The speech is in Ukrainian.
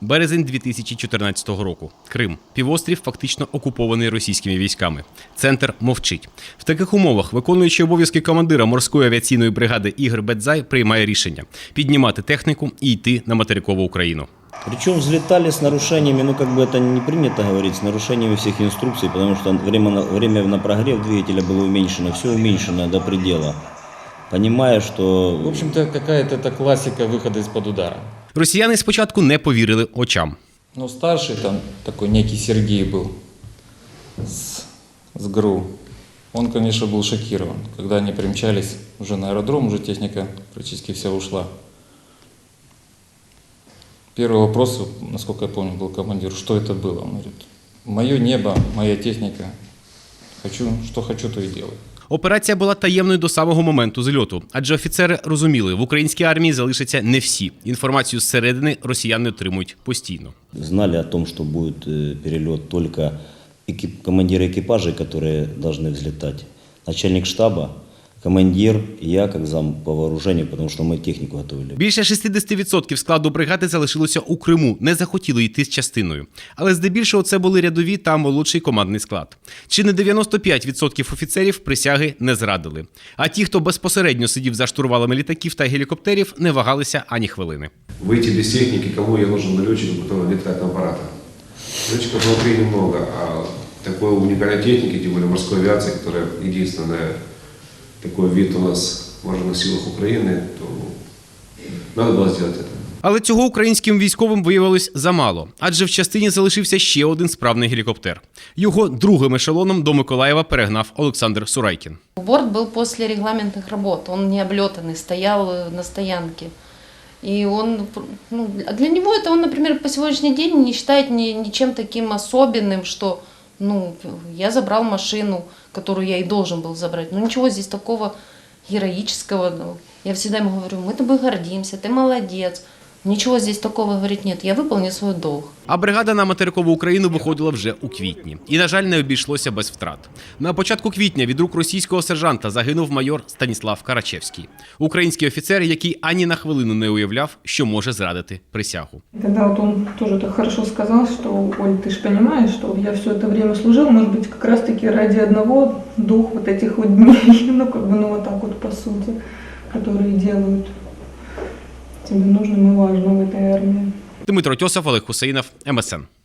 Березень 2014 року. Крим. Півострів фактично окупований російськими військами. Центр мовчить. В таких умовах виконуючий обов'язки командира морської авіаційної бригади Ігор Бедзай приймає рішення піднімати техніку і йти на материкову Україну. Причем взлетали с нарушениями, ну как бы это не принято говорить, с нарушениями всех инструкций, потому что время на, время на прогрев двигателя было уменьшено, все уменьшено до предела. Понимая, В что общем-то, какая-то это классика выхода из-под удара. Росіяни спочатку не повірили очам. Но старший там такой некий Сергей был с, с ГРУ. Он, конечно, был шокирован. Когда они примчались уже на аэродром, уже техника практически вся ушла. Первый вопрос, насколько я помню, был командир, что это было? Он говорит, мое небо, моя техника. Хочу, что хочу, то и делаю. Операція була таємною до самого моменту зльоту, адже офіцери розуміли, в українській армії залишаться не всі. Інформацію зсередини росіяни отримують постійно. знали о том, что будет э, перелет только экип- командиры экипажей, которые должны взлетать, начальник штаба, командир я как зам по вооружению, потому что мы технику готовили. Більше 60% складу бригади залишилося у Криму, не захотіли йти з частиною. Але здебільшого це були рядові та молодший командний склад. Чи не 95% офіцерів присяги не зрадили. А ті, хто безпосередньо сидів за штурвалами літаків та гелікоптерів, не вагалися ані хвилини. выйти без техники, кому я нужен которого нет летательного аппарата. Летчиков внутри немного, а такой уникальной техники, тем более морской авиации, которая единственная, такой вид у нас в вооруженных силах Украины, то надо было сделать это. Але цього українським військовим виявилось замало, адже в частині залишився ще один справний гелікоптер. Його другим ешелоном до Миколаєва перегнав Олександр Сурайкін. Борт был после регламентных работ, он не облетанный, стоял э, на стоянке. И он, ну, для него это он, например, по сегодняшний день не считает ни, ничем таким особенным, что, ну, я забрал машину, которую я и должен был забрать. Ну, ничего здесь такого героического. ну. Я всегда ему говорю, мы тобой гордимся, ты молодец. Ничего здесь такого, говорит, нет, я выполнил свой долг. А бригада на материкову Україну виходила вже у квітні. І, на жаль, не обійшлося без втрат. На початку квітня від рук російського сержанта загинув майор Станіслав Карачевський, український офіцер, який ані на хвилину не уявляв, що може зрадити присягу. Тогда вот он тоже так хорошо сказал, что, Оль, ты же понимаешь, что я все это время служил, может быть, как раз-таки ради одного двух вот этих вот дней, ну, как бы, ну, вот так вот, по сути, которые делают тебе нужным и важным в этой армии. Дмитро Тьосов, Олег Хусейнов, МСН.